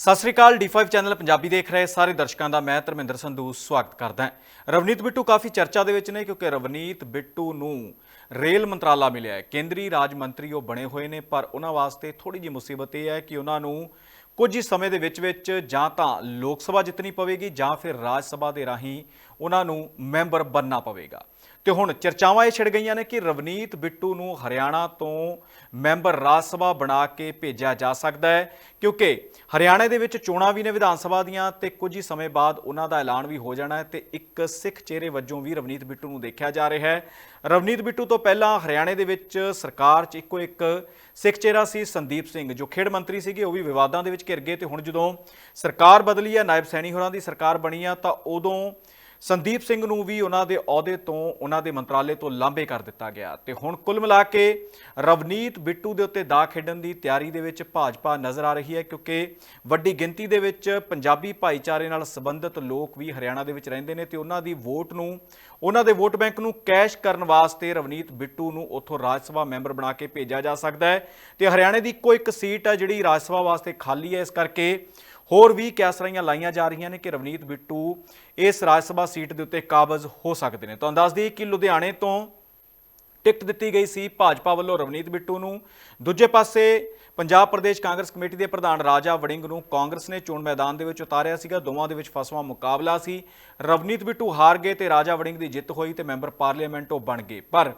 ਸਤਿ ਸ੍ਰੀ ਅਕਾਲ D5 channel Punjabi ਦੇਖ ਰਹੇ ਸਾਰੇ ਦਰਸ਼ਕਾਂ ਦਾ, ਮੈਂ ਧਰਮਿੰਦਰ ਸੰਧੂ ਸਵਾਗਤ ਕਰਦਾ ਹਾਂ। ਰਵਨੀਤ ਬਿੱਟੂ ਕਾਫੀ ਚਰਚਾ ਦੇ ਵਿੱਚ ਨੇ, ਕਿਉਂਕਿ ਰਵਨੀਤ ਬਿੱਟੂ ਨੂੰ ਰੇਲ ਮੰਤਰਾਲਾ ਮਿਲਿਆ ਹੈ। ਕੇਂਦਰੀ ਰਾਜ ਮੰਤਰੀ ਉਹ ਬਣੇ ਹੋਏ ਨੇ, ਪਰ ਉਹਨਾਂ ਵਾਸਤੇ ਥੋੜੀ ਜਿਹੀ ਮੁਸੀਬਤ ਇਹ ਹੈ ਕਿ ਉਹਨਾਂ ਨੂੰ ਕੁਝ ਹੀ ਸਮੇਂ ਦੇ ਵਿੱਚ ਵਿੱਚ ਜਾਂ ਤਾਂ ਲੋਕ ਸਭਾ ਜਿੱਤਣੀ ਪਵੇਗੀ ਜਾਂ ਫਿਰ ਰਾਜ ਸਭਾ ਦੇ ਰਾਹੀਂ ਉਹਨਾਂ ਨੂੰ ਮੈਂਬਰ ਬਣਨਾ ਪਵੇਗਾ। ਤੇ ਹੁਣ ਚਰਚਾਵਾਂ ਇਹ ਛਿੜ ਗਈਆਂ ਨੇ ਕਿ ਰਵਨੀਤ ਬਿੱਟੂ ਨੂੰ ਹਰਿਆਣਾ ਤੋਂ ਮੈਂਬਰ ਰਾਜ ਸਭਾ ਬਣਾ ਕੇ ਭੇਜਿਆ ਜਾ ਸਕਦਾ ਹੈ, ਕਿਉਂਕਿ ਹਰਿਆਣਾ ਦੇ ਵਿੱਚ ਚੋਣਾਂ ਵੀ ਨੇ ਵਿਧਾਨ ਸਭਾ ਦੀਆਂ ਤੇ ਕੁਝ ਹੀ ਸਮੇਂ ਬਾਅਦ ਉਹਨਾਂ ਦਾ ਐਲਾਨ ਵੀ ਹੋ ਜਾਣਾ ਹੈ ਤੇ ਇੱਕ ਸਿੱਖ ਚਿਹਰੇ ਵਜੋਂ ਵੀ ਰਵਨੀਤ ਬਿੱਟੂ ਨੂੰ ਦੇਖਿਆ ਜਾ ਰਿਹਾ ਹੈ। ਰਵਨੀਤ ਬਿੱਟੂ ਤੋਂ ਪਹਿਲਾਂ ਹਰਿਆਣੇ ਦੇ ਵਿੱਚ ਸਰਕਾਰ 'ਚ ਇੱਕੋ ਇੱਕ ਸਿੱਖ ਚਿਹਰਾ ਸੀ, ਸੰਦੀਪ ਸਿੰਘ, ਜੋ ਖੇਡ ਮੰਤਰੀ ਸੀਗੇ, ਉਹ ਵੀ ਵਿਵਾਦਾਂ ਦੇ ਵਿੱਚ ਘਿਰ ਗਏ ਤੇ ਹੁਣ ਜਦੋਂ ਸਰਕਾਰ ਬਦਲੀ ਹੈ, ਨਾਇਬ ਸੈਣੀ ਹੋਰਾਂ ਦੀ ਸਰਕਾਰ ਬਣੀ ਆ, ਤਾਂ ਉਦੋਂ ਸੰਦੀਪ ਸਿੰਘ ਨੂੰ ਵੀ ਉਹਨਾਂ ਦੇ ਅਹੁਦੇ ਤੋਂ, ਉਹਨਾਂ ਦੇ ਮੰਤਰਾਲੇ ਤੋਂ ਲਾਂਭੇ ਕਰ ਦਿੱਤਾ ਗਿਆ ਤੇ ਹੁਣ ਕੁੱਲ ਮਿਲਾ ਕੇ ਰਵਨੀਤ ਬਿੱਟੂ ਦੇ ਉੱਤੇ ਦਾ ਖੇਡਣ ਦੀ ਤਿਆਰੀ ਦੇ ਵਿੱਚ ਭਾਜਪਾ ਨਜ਼ਰ ਆ ਰਹੀ ਹੈ ਕਿਉਂਕਿ ਵੱਡੀ ਗਿਣਤੀ ਦੇ ਵਿੱਚ ਪੰਜਾਬੀ ਭਾਈਚਾਰੇ ਨਾਲ ਸੰਬੰਧਿਤ ਲੋਕ ਵੀ ਹਰਿਆਣਾ ਦੇ ਵਿੱਚ ਰਹਿੰਦੇ ਨੇ ਤੇ ਉਹਨਾਂ ਦੀ ਵੋਟ ਨੂੰ, ਉਹਨਾਂ ਦੇ ਵੋਟ ਬੈਂਕ ਨੂੰ ਕੈਸ਼ ਕਰਨ ਵਾਸਤੇ ਰਵਨੀਤ ਬਿੱਟੂ ਨੂੰ ਉੱਥੋਂ ਰਾਜ ਸਭਾ ਮੈਂਬਰ ਬਣਾ ਕੇ ਭੇਜਿਆ ਜਾ ਸਕਦਾ ਹੈ ਤੇ ਹਰਿਆਣੇ ਦੀ ਇੱਕੋ ਇੱਕ ਸੀਟ ਹੈ ਜਿਹੜੀ ਰਾਜ ਸਭਾ ਵਾਸਤੇ ਖਾਲੀ ਹੈ। ਇਸ ਕਰਕੇ ਹੋਰ ਵੀ ਕੈਸਰਾਈਆਂ ਲਾਈਆਂ ਜਾ ਰਹੀਆਂ ਨੇ ਕਿ ਰਵਨੀਤ ਬਿੱਟੂ ਇਸ ਰਾਜ ਸਭਾ ਸੀਟ ਦੇ ਉੱਤੇ ਕਾਬਜ਼ ਹੋ ਸਕਦੇ ਨੇ। ਤੁਹਾਨੂੰ ਦੱਸ ਦਈਏ ਕਿ ਲੁਧਿਆਣੇ ਤੋਂ ਟਿਕਟ ਦਿੱਤੀ ਗਈ ਸੀ ਭਾਜਪਾ ਵੱਲੋਂ ਰਵਨੀਤ ਬਿੱਟੂ ਨੂੰ। ਦੂਜੇ ਪਾਸੇ ਪੰਜਾਬ ਪ੍ਰਦੇਸ਼ ਕਾਂਗਰਸ ਕਮੇਟੀ ਦੇ ਪ੍ਰਧਾਨ ਰਾਜਾ ਵੜਿੰਗ ਨੂੰ ਕਾਂਗਰਸ ਨੇ ਚੋਣ ਮੈਦਾਨ ਦੇ ਵਿੱਚ ਉਤਾਰਿਆ ਸੀਗਾ। ਦੋਵਾਂ ਦੇ ਵਿੱਚ ਫਸਵਾ ਮੁਕਾਬਲਾ ਸੀ। ਰਵਨੀਤ ਬਿੱਟੂ ਹਾਰ ਗਏ ਤੇ ਰਾਜਾ ਵੜਿੰਗ ਦੀ ਜਿੱਤ ਹੋਈ ਤੇ ਮੈਂਬਰ ਪਾਰਲੀਮੈਂਟ ਉਹ ਬਣ ਗਏ। ਪਰ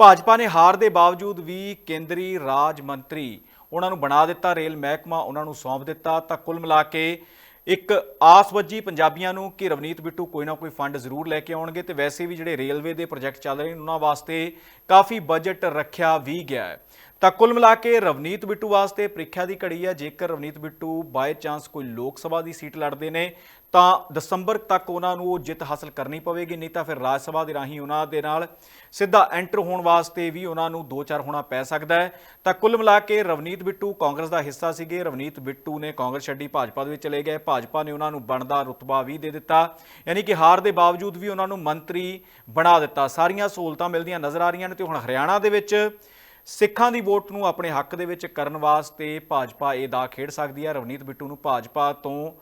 ਭਾਜਪਾ ਨੇ ਹਾਰ ਦੇ ਬਾਵਜੂਦ ਵੀ ਕੇਂਦਰੀ ਰਾਜ ਮੰਤਰੀ ਉਹਨਾਂ ਨੂੰ ਬਣਾ ਦਿੱਤਾ, ਰੇਲ ਮਹਿਕਮਾ ਉਹਨਾਂ ਨੂੰ ਸੌਂਪ ਦਿੱਤਾ, ਤਾਂ ਕੁੱਲ ਮਿਲਾ ਕੇ ਇੱਕ ਆਸ ਵੱਜੀ ਪੰਜਾਬੀਆਂ ਨੂੰ ਕਿ ਰਵਨੀਤ ਬਿੱਟੂ ਕੋਈ ਨਾ ਕੋਈ ਫੰਡ ਜ਼ਰੂਰ ਲੈ ਕੇ ਆਉਣਗੇ ਤੇ ਵੈਸੇ ਵੀ ਜਿਹੜੇ ਰੇਲਵੇ ਦੇ ਪ੍ਰੋਜੈਕਟ ਚੱਲ ਰਹੇ ਨੇ, ਉਹਨਾਂ ਵਾਸਤੇ ਕਾਫੀ ਬਜਟ ਰੱਖਿਆ ਵੀ ਗਿਆ ਹੈ। ਤਾਂ ਕੁੱਲ ਮਿਲਾ ਕੇ ਰਵਨੀਤ ਬਿੱਟੂ ਵਾਸਤੇ ਪ੍ਰੀਖਿਆ ਦੀ ਘੜੀ ਹੈ। ਜੇਕਰ ਰਵਨੀਤ ਬਿੱਟੂ ਬਾਏ ਚਾਂਸ ਕੋਈ ਲੋਕ ਸਭਾ ਦੀ ਸੀਟ ਲੜਦੇ ਨੇ, ਤਾਂ ਦਸੰਬਰ ਤੱਕ ਉਹਨਾਂ ਨੂੰ ਉਹ ਜਿੱਤ ਹਾਸਲ ਕਰਨੀ ਪਵੇਗੀ, ਨਹੀਂ ਤਾਂ ਫਿਰ ਰਾਜ ਸਭਾ ਦੇ ਰਾਹੀਂ ਉਹਨਾਂ ਦੇ ਨਾਲ ਸਿੱਧਾ ਐਂਟਰ ਹੋਣ ਵਾਸਤੇ ਵੀ ਉਹਨਾਂ ਨੂੰ ਦੋ ਚਾਰ ਹੋਣਾ ਪੈ ਸਕਦਾ ਹੈ। ਤਾਂ ਕੁੱਲ ਮਿਲਾ ਕੇ ਰਵਨੀਤ ਬਿੱਟੂ ਕਾਂਗਰਸ ਦਾ ਹਿੱਸਾ ਸੀਗੇ। ਰਵਨੀਤ ਬਿੱਟੂ ਨੇ ਕਾਂਗਰਸ ਛੱਡੀ, ਭਾਜਪਾ ਦੇ ਵਿੱਚ ਚਲੇ ਗਏ। ਭਾਜਪਾ ਨੇ ਉਹਨਾਂ ਨੂੰ ਬਣਦਾ ਰੁਤਬਾ ਵੀ ਦੇ ਦਿੱਤਾ। ਯਾਨੀ ਕਿ ਹਾਰ ਦੇ ਬਾਵਜੂਦ ਵੀ ਉਹਨਾਂ ਨੂੰ ਮੰਤਰੀ ਬਣਾ ਦਿੱਤਾ। ਸਾਰੀਆਂ ਸਹੂਲਤਾਂ ਮਿਲਦੀਆਂ ਨਜ਼ਰ ਆ ਰਹੀਆਂ ਨੇ ਤੇ ਹੁਣ ਹਰਿਆਣਾ ਦੇ ਵਿੱਚ ਸਿੱਖਾਂ ਦੀ ਵੋਟ ਨੂੰ ਆਪਣੇ ਹੱਕ ਦੇ ਵਿੱਚ ਕਰਨ ਵਾਸਤੇ ਭਾਜਪਾ ਇਹ ਦਾ ਖੇਡ ਸਕਦੀ ਹੈ। ਰਵਨੀਤ ਬਿੱਟੂ ਨੂੰ ਭਾਜਪਾ ਤੋਂ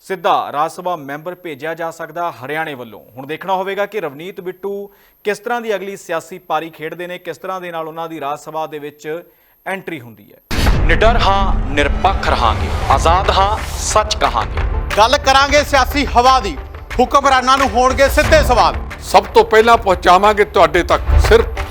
ਸਿੱਧਾ ਰਾਜ ਸਭਾ ਮੈਂਬਰ ਭੇਜਿਆ ਜਾ ਸਕਦਾ ਹਰਿਆਣੇ ਵੱਲੋਂ। ਹੁਣ ਦੇਖਣਾ ਹੋਵੇਗਾ ਕਿ ਰਵਨੀਤ ਬਿੱਟੂ ਕਿਸ ਤਰ੍ਹਾਂ ਦੀ ਅਗਲੀ ਸਿਆਸੀ ਪਾਰੀ ਖੇਡਦੇ ਨੇ ਕਿਸ ਤਰ੍ਹਾਂ ਦੇ ਨਾਲ ਉਹਨਾਂ ਦੀ ਰਾਜ ਸਭਾ ਦੇ ਵਿੱਚ ਐਂਟਰੀ ਹੁੰਦੀ ਹੈ। ਨਿਡਰ ਹਾਂ ਨਿਰਪੱਖ ਰਹਾਂਗੇ। ਆਜ਼ਾਦ ਹਾਂ ਸੱਚ ਕਹਾਂਗੇ। ਗੱਲ ਕਰਾਂਗੇ ਸਿਆਸੀ ਹਵਾ ਦੀ। ਹੁਕਮਰਾਨਾਂ ਨੂੰ ਹੋਣਗੇ ਸਿੱਧੇ ਸਵਾਲ। ਸਭ ਤੋਂ ਪਹਿਲਾਂ ਪਹੁੰਚਾਵਾਂਗੇ ਤੁਹਾਡੇ ਤੱਕ। ਸਿਰਫ